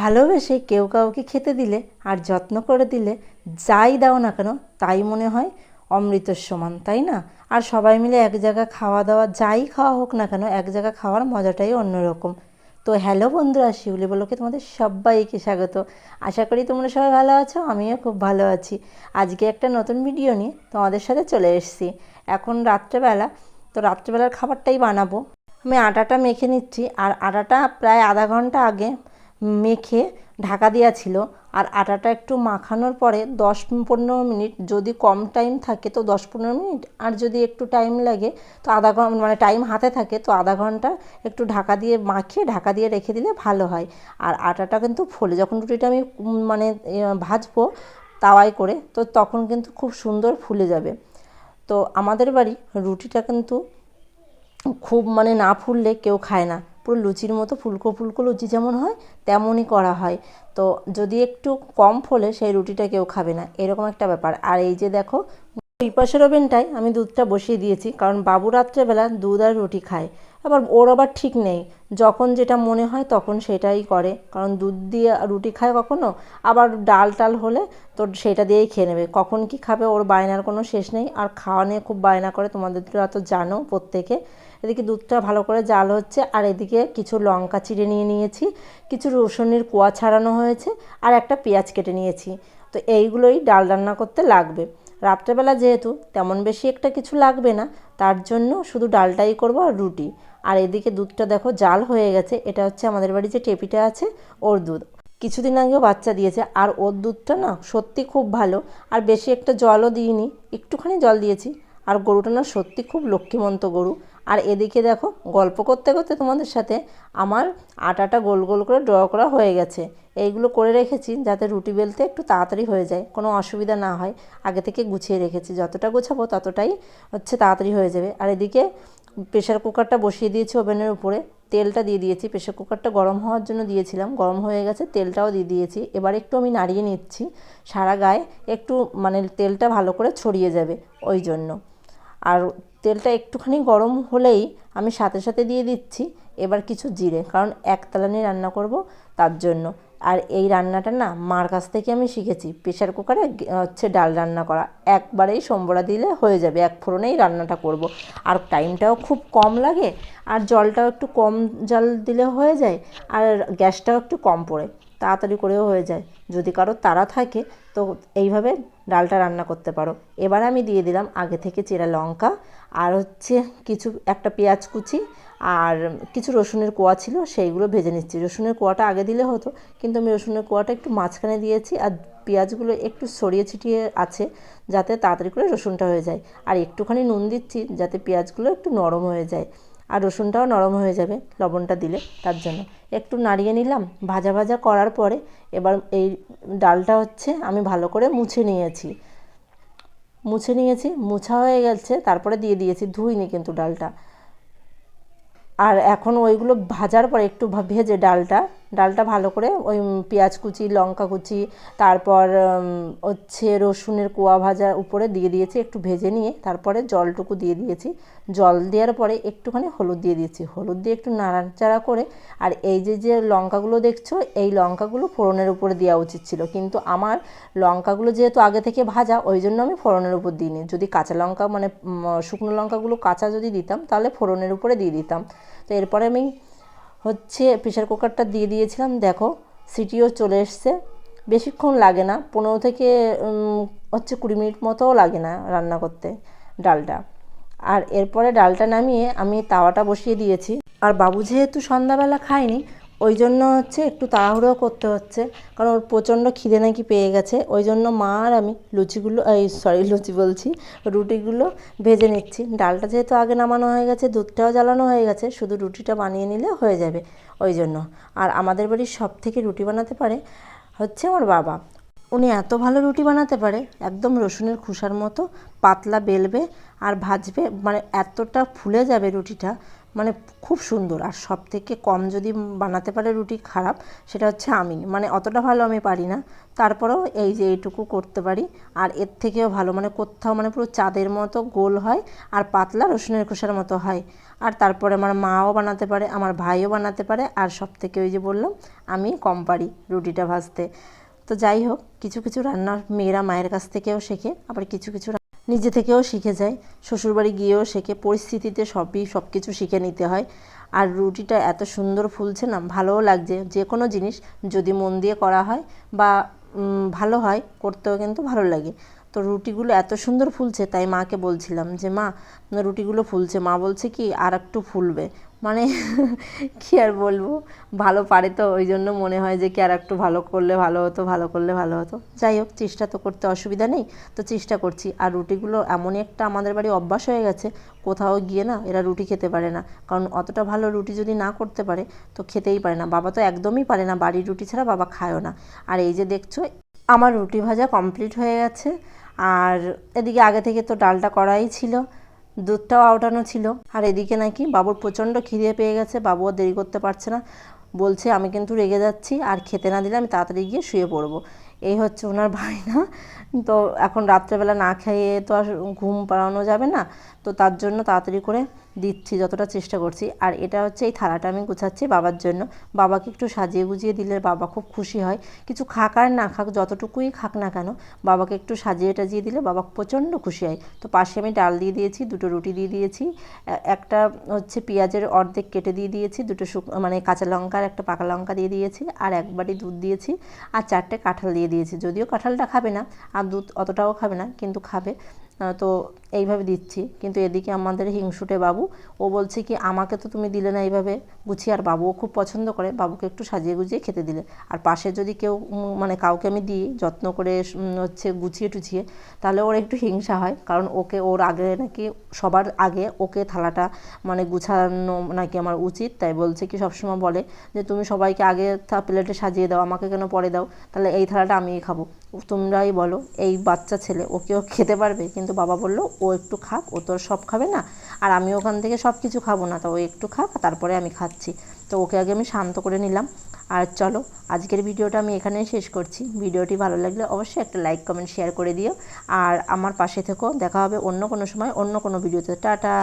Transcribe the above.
ভালোবেসে কেউ কাউকে খেতে দিলে আর যত্ন করে দিলে যাই দাও না কেন, তাই মনে হয় অমৃতের সমান, তাই না? আর সবাই মিলে এক জায়গায় খাওয়া দাওয়া যাই খাওয়া হোক না কেন, এক জায়গায় খাওয়ার মজাটাই অন্যরকম। তো হ্যালো বন্ধুরা, শিউলি বলোকে তোমাদের সবাইকে স্বাগত। আশা করি তোমরা সবাই ভালো আছো, আমিও খুব ভালো আছি। আজকে একটা নতুন ভিডিও নিয়ে তোমাদের সাথে চলে এসেছি। এখন রাত্রেবেলা, তো রাত্রেবেলার খাবারটাই বানাবো। আমি আটাটা মেখে নিচ্ছি, আর আটাটা প্রায় আধা ঘণ্টা আগে মেখে ঢাকা দেওয়া ছিল। আর আটাটা একটু মাখানোর পরে দশ পনেরো মিনিট যদি কম টাইম থাকে তো দশ পনেরো মিনিট। আর যদি একটু টাইম লাগে তো আধা ঘণ্টা মানে টাইম হাতে থাকে তো আধা ঘণ্টা একটু ঢাকা দিয়ে মাখিয়ে ঢাকা দিয়ে রেখে দিলে ভালো হয়। আর আটাটা কিন্তু ফোলে যখন রুটিটা আমি মানে ভাজবো তাওয়ায় করে তো তখন কিন্তু খুব সুন্দর ফুলে যাবে। তো আমাদের বাড়ি রুটিটা কিন্তু খুব মানে না ফুললে কেউ খায় না। পুরো লুচির মতো, ফুলকো ফুলকো লুচি যেমন হয়, তেমনই করা হয়। তো যদি একটু কম ফলে, সেই রুটিটা কেউ খাবে না। এরকম একটা ব্যাপার। আর এই যে দেখো ওই পাশের ওভেনটায় আমি দুধটা বসিয়ে দিয়েছি, কারণ বাবু রাত্রেবেলা দুধ আর রুটি খায়। আবার ওর আবার ঠিক নেই। যখন যেটা মনে হয় তখন সেটাই করে, কারণ দুধ দিয়ে রুটি খায় কখনো? আবার ডাল টাল হলে তো সেটা দিয়েই খেয়ে নেবে। কখন কি খাবে ওর বায়নার কোনো শেষ নেই। আর খাওয়া নিয়ে খুব বায়না করে, তোমাদের তো জানো প্রত্যেকে। এদিকে দুধটা ভালো করে জাল হচ্ছে, আর এদিকে কিছু লঙ্কা চিড়ে নিয়ে নিয়েছি, কিছু রসুনের কোয়া ছাড়ানো হয়েছে, আর একটা পেঁয়াজ কেটে নিয়েছি। তো এইগুলোই ডাল রান্না করতে লাগবে। রাত্রেবেলা যেহেতু তেমন বেশি একটা কিছু লাগবে না, তার জন্য শুধু ডালটাই করব আর রুটি। আর এদিকে দুধটা দেখো জাল হয়ে গেছে, এটা হচ্ছে আমাদের বাড়ি যে টেপিটা আছে, ওর দুধ। কিছুদিন আগেও বাচ্চা দিয়েছে, আর ওর দুধটা না সত্যি খুব ভালো, আর বেশি একটা জলও দিইনি, একটুখানি জল দিয়েছি। আর গরুটা না সত্যি খুব লক্ষ্মীমন্ত গরু আর এদিকে দেখো, গল্প করতে করতে তোমাদের সাথে আমার আটাটা গোল গোল করে ড্র করা হয়ে গেছে। এইগুলো করে রেখেছি যাতে রুটি বেলতে একটু তাড়াতাড়ি হয়ে যায়, কোনো অসুবিধা না হয়। আগে থেকে গুছিয়ে রেখেছি, যতটা গোছাবো ততটাই হচ্ছে তাড়াতাড়ি হয়ে যাবে। আর এদিকে প্রেশার কুকারটা বসিয়ে দিয়েছি ওভেনের উপরে। তেলটা দিয়ে দিয়েছি প্রেশার কুকারটা গরম হওয়ার জন্য দিয়েছিলাম, গরম হয়ে গেছে, তেলটাও দিয়ে দিয়েছি। এবার একটু আমি নাড়িয়ে নিচ্ছি, সারা গায়ে একটু মানে তেলটা ভালো করে ছড়িয়ে যাবে ওই জন্য। আর তেলটা একটুখানি গরম হলেই আমি সাথে সাথে দিয়ে দিচ্ছি। এবার কিছু জিরে, কারণ একতালানি রান্না করব তার জন্য। আর এই রান্নাটা না মার কাছ থেকে আমি শিখেছি। প্রেশার কুকারে হচ্ছে ডাল রান্না করা। একবারেই সম্বরা দিলে হয়ে যাবে। এক ফোড়নেই রান্নাটা করব। আর টাইমটাও খুব কম লাগে। আর জলটাও একটু কম জল দিলে হয়ে যায়। আর গ্যাসটাও একটু কম পড়ে। তাড়াতাড়ি করেও হয়ে যায়। যদি কারও তাড়া থাকে, তো এইভাবে ডালটা রান্না করতে পারো। এবার আমি দিয়ে দিলাম আগে থেকে চেরা লঙ্কা, আর হচ্ছে কিছু, একটা পেঁয়াজ কুচি, আর কিছু রসুনের কোয়া ছিল সেইগুলো ভেজে নিচ্ছি। রসুনের কোয়াটা আগে দিলে হতো, কিন্তু আমি রসুনের কোয়াটা একটু মাঝখানে দিয়েছি, আর পেঁয়াজগুলো একটু ছড়িয়ে ছিটিয়ে আছে যাতে তাড়াতাড়ি করে রসুনটা হয়ে যায়। আর একটুখানি নুন দিচ্ছি যাতে পেঁয়াজগুলো একটু নরম হয়ে যায়। আর রসুনটাও নরম হয়ে যাবে লবণটা দিলে তার জন্য। একটু নাড়িয়ে নিলাম, ভাজা ভাজা করার পরে এবার এই ডালটা হচ্ছে আমি ভালো করে মুছে নিয়েছি। মুছে নিয়েছি, মুছা হয়ে গেছে, তারপরে দিয়ে দিয়েছি ধুইনি কিন্তু ডালটা। আর এখন ওইগুলো ভাজার পরে একটু ভেজে ডালটা ডালটা ভালো করে, ওই পেঁয়াজ কুচি, লঙ্কা কুচি, তারপর হচ্ছে রসুনের কোয়া ভাজা উপরে দিয়ে দিয়েছি, একটু ভেজে নিয়ে তারপরে জলটুকু দিয়ে দিয়েছি। জল দেওয়ার পরে একটুখানি হলুদ দিয়ে দিয়েছি। হলুদ দিয়ে একটু নাড়াচাড়া করে, আর এই যে যে লঙ্কাগুলো দেখছ, এই লঙ্কাগুলো ফোড়নের উপরে দেওয়া উচিত ছিল। কিন্তু আমার লঙ্কাগুলো যেহেতু আগে থেকে ভাজা, ওই জন্য আমি ফোড়নের উপর দিইনি। যদি কাঁচা লঙ্কা মানে শুকনো লঙ্কাগুলো কাঁচা যদি দিতাম, তাহলে ফোড়নের উপরে দিয়ে দিতাম। তো এরপরে আমি হচ্ছে প্রেশার কুকারটা দিয়ে দিয়েছিলাম, দেখো, সিটিও চলে এসছে। বেশিক্ষণ লাগে না, পনেরো থেকে হচ্ছে কুড়ি মিনিট মতোও লাগে না রান্না করতে ডালটা। আর এরপরে ডালটা নামিয়ে আমি তাওয়াটা বসিয়ে দিয়েছি। আর বাবু যেহেতু সন্ধ্যাবেলা খায়নি ওই জন্য হচ্ছে একটু তাড়াহুড়ো করতে হচ্ছে। কারণ ওর প্রচণ্ড খিদে নাকি পেয়ে গেছে। ওই জন্য মা আর আমি লুচিগুলো, এই সরি, লুচি বলছি, রুটিগুলো ভেজে নিচ্ছি। ডালটা যেহেতু আগে নামানো হয়ে গেছে, দুধটাও জ্বালানো হয়ে গেছে, শুধু রুটিটা বানিয়ে নিলে হয়ে যাবে। ওই জন্য আর আমাদের বাড়ির সব থেকে রুটি বানাতে পারে হচ্ছে আমার বাবা। উনি এত ভালো রুটি বানাতে পারে, একদম রসুনের খোসার মতো, পাতলা বেলবে আর ভাজবে মানে এতটা ফুলে যাবে রুটিটা মানে খুব সুন্দর। আর সব থেকে কম যদি বানাতে পারে রুটি খারাপ, সেটা হচ্ছে আমি মানে অতটা ভালো আমি পারি না। তারপরেও এই যে এইটুকু করতে পারি। আর এর থেকেও ভালো মানে কোথাও মানে পুরো চাঁদের মতো গোল হয় আর পাতলা রসুনের খোসার মতো হয়। আর তারপরে আমার মাও বানাতে পারে, আমার ভাইও বানাতে পারে। আর সব থেকে ওই যে বললাম, আমি কম পারি রুটিটা ভাজতে। তো যাই হোক, কিছু কিছু রান্না মেয়েরা মায়ের কাছ থেকেও শেখে, আবার কিছু কিছু নিজে থেকেও শিখে যায়। শ্বশুরবাড়ি গিয়েও শেখে। পরিস্থিতিতে সবই সব কিছু শিখে নিতে হয়। আর রুটিটা এত সুন্দর ফুলছে না, ভালোও লাগছে। যে কোনো জিনিস যদি মন দিয়ে করা হয় বা ভালো হয়, করতেও কিন্তু ভালো লাগে। তো রুটিগুলো এত সুন্দর ফুলছে, তাই মাকে বলছিলাম যে, মা, রুটিগুলো ফুলছে। মা বলছে কি আর একটু ফুলবে। মানে কি আর বলব? ভালো পারে তো ওই জন্য মনে হয় যে কি আর একটু ভালো করলে ভালো হতো, ভালো করলে ভালো হতো। যাই হোক, চেষ্টা তো করতে অসুবিধা নেই, তো চেষ্টা করছি। আর রুটিগুলো এমনই একটা আমাদের বাড়ি অভ্যাস হয়ে গেছে, কোথাও গিয়ে না এরা রুটি খেতে পারে না। কারণ অতটা ভালো রুটি যদি না করতে পারে, তো খেতেই পারে না। বাবা তো একদমই পারে না, বাড়ির রুটি ছাড়া বাবা খায়ও না। আর এই যে দেখছ, আমার রুটি ভাজা কমপ্লিট হয়ে গেছে। আর এদিকে আগে থেকে তো ডালটা করাই ছিল। দুধটাও আওটানো ছিল। আর এদিকে নাকি বাবুর প্রচণ্ড খিদে পেয়ে গেছে। বাবুও দেরি করতে পারছে না। বলছে, আমি কিন্তু রেগে যাচ্ছি। আর খেতে না দিলে আমি তাড়াতাড়ি গিয়ে শুয়ে পড়ব। এই হচ্ছে ওনার ভাই না তো এখন রাত্রেবেলা না খেয়ে তো আর ঘুম পাড়ানো যাবে না। তো তার জন্য তাড়াতাড়ি করে দিচ্ছি, যতটা চেষ্টা করছি। আর এটা হচ্ছে এই থালাটা আমি গুছাচ্ছি বাবার জন্য। বাবাকে একটু সাজিয়ে গুজিয়ে দিলে বাবা খুব খুশি হয়। কিছু খাক আর না খাক, যতটুকুই খাক না কেন, বাবাকে একটু সাজিয়ে টাজিয়ে দিলে বাবা প্রচণ্ড খুশি হয়। তো পাশে আমি ডাল দিয়ে দিয়েছি, দুটো রুটি দিয়ে দিয়েছি একটা হচ্ছে পেঁয়াজের অর্ধেক কেটে দিয়ে দিয়েছি, দুটো শুক মানে কাঁচা লঙ্কা আর একটা পাকা লঙ্কা দিয়ে দিয়েছি, আর এক বাটি দুধ দিয়েছি, আর চারটে কাঁঠাল দিয়ে দিয়েছি। যদিও কাঁঠালটা খাবে না, আর দুধ অতটাও খাবে না, কিন্তু খাবে। তো এইভাবে দিচ্ছি। কিন্তু এদিকে আমাদের হিংসুটে বাবু, ও বলছে কি, আমাকে তো তুমি দিলে না এইভাবে। গুছিয়ে আর বাবুও খুব পছন্দ করে, বাবুকে একটু সাজিয়ে গুজিয়ে খেতে দিলে। আর পাশে যদি কেউ মানে কাউকে আমি দিই, যত্ন করে হচ্ছে গুছিয়ে টুছিয়ে, তাহলে ওর একটু হিংসা হয়। কারণ ওকে, ওর আগে নাকি, সবার আগে ওকে থালাটা মানে গুছানো নাকি আমার উচিত। তাই বলছে কি, সবসময় বলে যে, তুমি সবাইকে আগে প্লেটে সাজিয়ে দাও, আমাকে কেন পরে দাও? তাহলে এই থালাটা আমিই খাব। তোমরাই বলো, এই বাচ্চা ছেলে, ওকেও খেতে পারবে? কিন্তু বাবা বলল ও একটু খাক, ও তো সব খাবে না। আর আমি ওখান থেকে সব কিছু খাব না, তো ও একটু খাক তারপরে আমি খাচ্ছি। তো ওকে আগে আমি শান্ত করে নিলাম। আর চলো, আজকের ভিডিওটা আমি এখানেই শেষ করছি। ভিডিওটি ভালো লাগলে অবশ্যই একটা লাইক, কমেন্ট, শেয়ার করে দিও। আর আমার পাশে থেকেও দেখা হবে অন্য কোনো সময়, অন্য কোনো ভিডিওতে। টাটা!